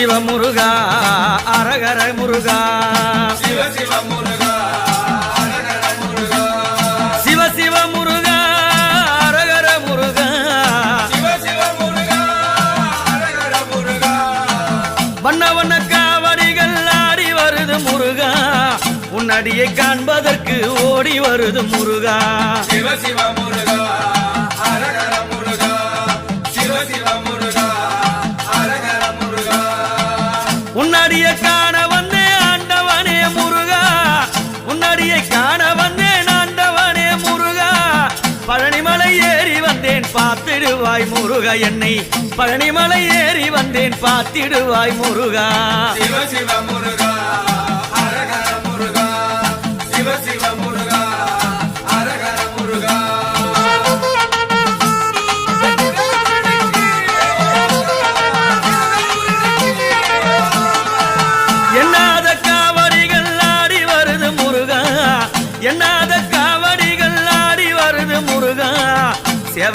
சிவ முருகா அரகர முருகா. சிவ சிவ முருகா அரகர முருகா. சிவ சிவ முருகா அரகர முருகா சிவ சிவ முருகா அரகர முருகா வண்ண வண்ண காவடிகள் ஆடி வருது முருகா. உன்னடியை காண்பதற்கு ஓடி வருது முருகா சிவ சிவ முருகா. உன்னடிய காண வந்தே ஆண்டவனே முருகா. உன்னடிய காண வந்தேன் ஆண்டவனே முருகா. பழனிமலை ஏறி வந்தேன் பார்த்திடுவாய் முருகா என்னை. பழனிமலை ஏறி வந்தேன் பார்த்திடுவாய் முருகா. சிவ சிவ முருகா.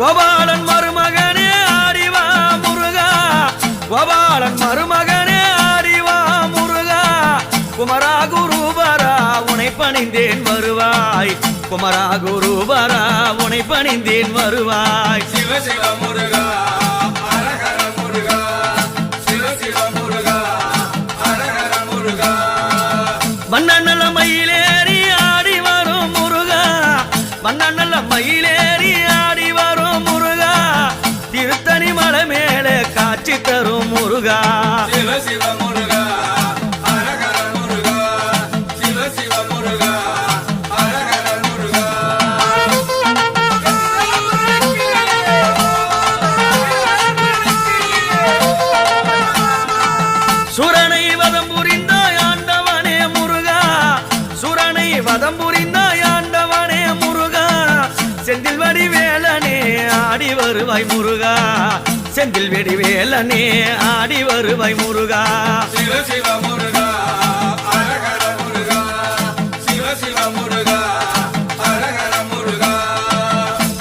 கோபாலன் மருமகனே ஆடிவா முருகா. கோபாலன் மருமகனே ஆடிவா முருகா. குமரா குருபரா உனை பணிந்தேன் வருவாய். குமரா குருபரா உனை பணிந்தேன் வருவாய். சிவ சிவ முருகா. முருகா. சிவ சிவ முருகா அரகர முருகா சிவ சிவ முருகா அரகர முருகா. சுரனை வதம் புரிந்தாய் ஆண்டவனே முருகா. சுரனை வதம் புரிந்தாய் ஆண்டவனே முருகா. செந்தில் வடி வேலனே ஆடி வருவாய் முருகா. செந்தில் வெடி வேலனே ஆடி வருவாய் முருகா. சிவ சிவ முருகா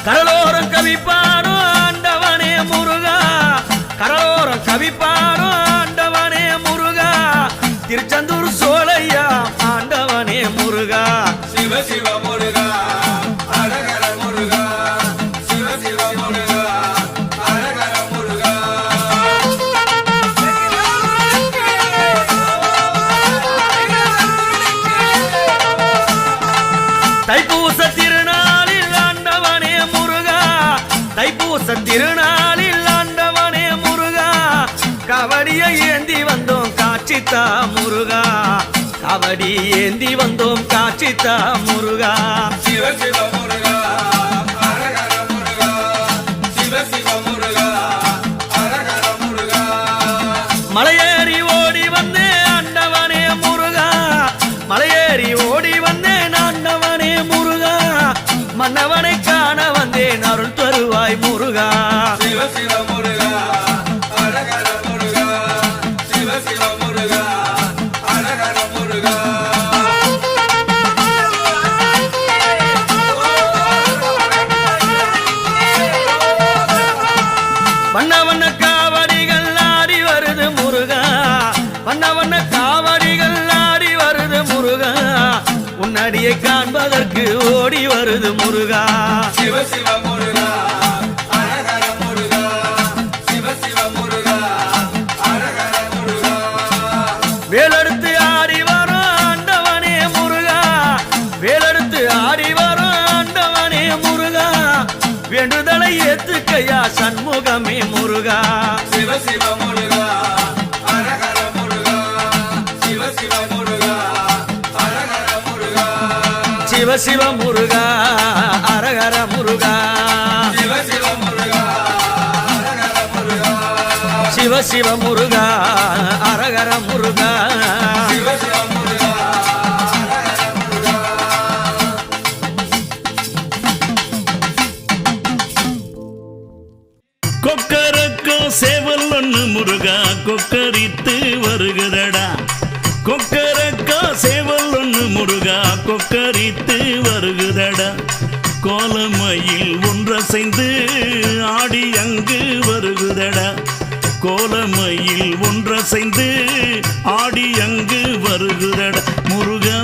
கடலோரம் கவி பாடும் ஆண்டவனே முருகா. கடலோரம் கவி பாடும் ஆண்டவனே முருகா. திருச்செந்தூர் சோலையா ஆண்டவனே முருகா. சிவ சிவ முருகா. பூச திருநாளில் ஆண்டவனே முருகா. கபடியை ஏந்தி வந்தோம் காட்சித்தா முருகா. கபடி ஏந்தி வந்தோம் காட்சித்தா முருகா. சிவ சிவ முருகா. உன்னடியை காண்பதற்கு ஓடி வருது முருகா. சிவ சிவ முருகா. வேலெடுத்து ஆடி வரும் ஆண்டவனே முருகா. வேலெடுத்து ஆடி வரும் ஆண்டவனே முருகா. வேண்டுதலை ஏத்துக்கையா சண்முகமே முருகா. சிவ சிவ முருகா. சிவ சிவ முருகா அரகர முருகா. சிவ சிவ முருகா அரகர சிவ சிவ முருகா அரகர முருகா. முருகா கொக்கரித்து வருகுதடா. கோலமையில் ஒன்றசைந்து ஆடி அங்கு வருகுதடா. கோலமையில் ஒன்றசைந்து ஆடி அங்கு வருகுதடா. முருகா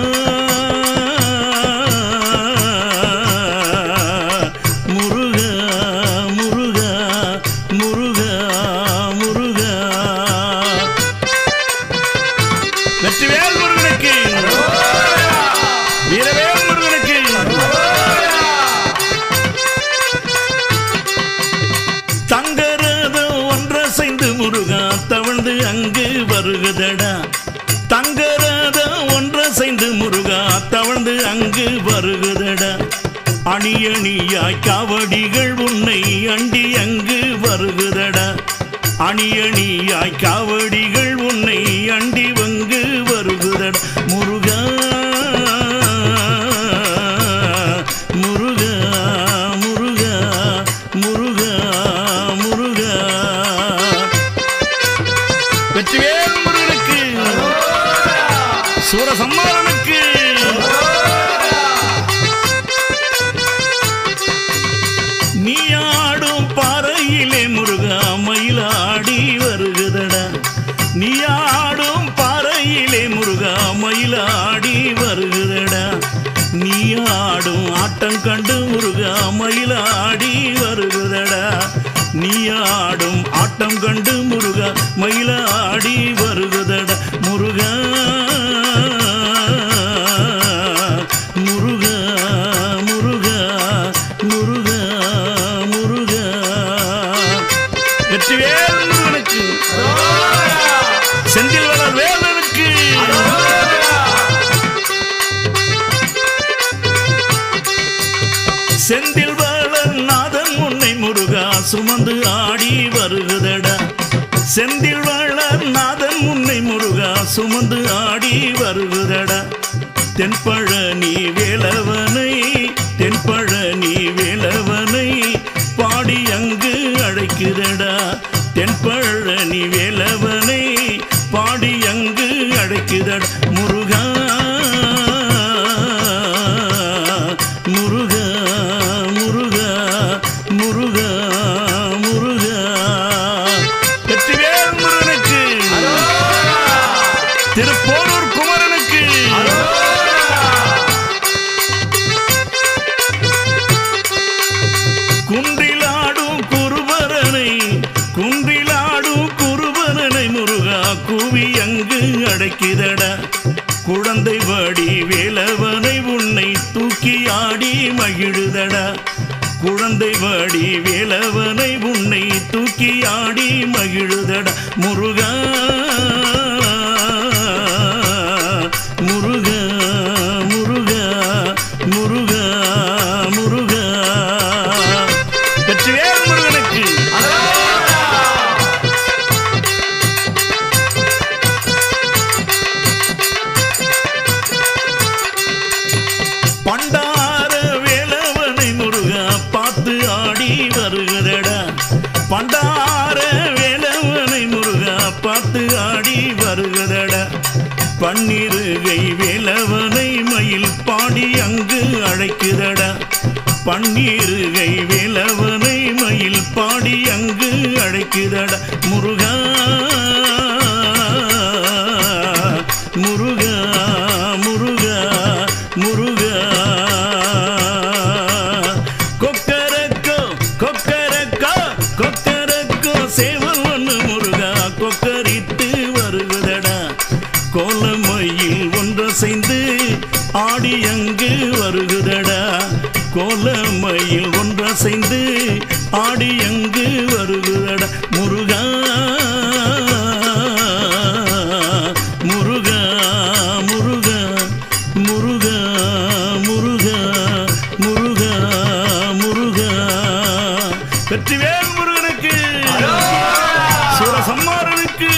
வருகுதடா. தங்கராத தங்கரதம் ஒன்றசைந்து முருகா தவழ்ந்து அங்கு வருகுதடா. அணி அணியாய் காவடிகள் உன்னை அண்டி அங்கு வருகுதடா. அணி அணியாய் காவடிகள் உன்னை அண்டி வங்கு கண்டு முருகா மயிலாடி வருகுதடா. நீ ஆடும் ஆட்டம் கண்டு முருகா மயிலாடி செந்தில் வளர் நாதன் உன்னை முருகா சுமந்து ஆடி வருகுதடா செந்தில் வளர் நாதன் உன்னை முருகா சுமந்து ஆடி வருகுதடா தென்பழனி வேலவனை தென்பழனி வேலவனை பாடி அங்கு அழைக்குதடா தென்பழனி வேலவனை பாடி அங்கு அழைக்குதடா திருப்போரூர் குமரனுக்கு. குன்றிலாடும் குருபரனை குன்றிலாடும் குருபரனை முருகா கூவி அங்கு அடைக்குதடா குழந்தை வடி வேலவனை உன்னை தூக்கி ஆடி மகிழுதடா. குழந்தை வடி வேலவனை உன்னை தூக்கி ஆடி மகிழுதடா. முருகா பார்த்து ஆடி வருகிறடா பன்னிருகை வேலவனை மயில் பாடி அங்கு அழைக்கிறடா பன்னீருகை வேலவனை மயில் பாடி அங்கு அழைக்கிறடா முரு அசைந்து ஆடி அங்கு வருகுதட? முருகா முருகா முருகா முருகா முருகா முருகா வெற்றிவேல் முருகனுக்கு சூரசம்மாரனுக்கு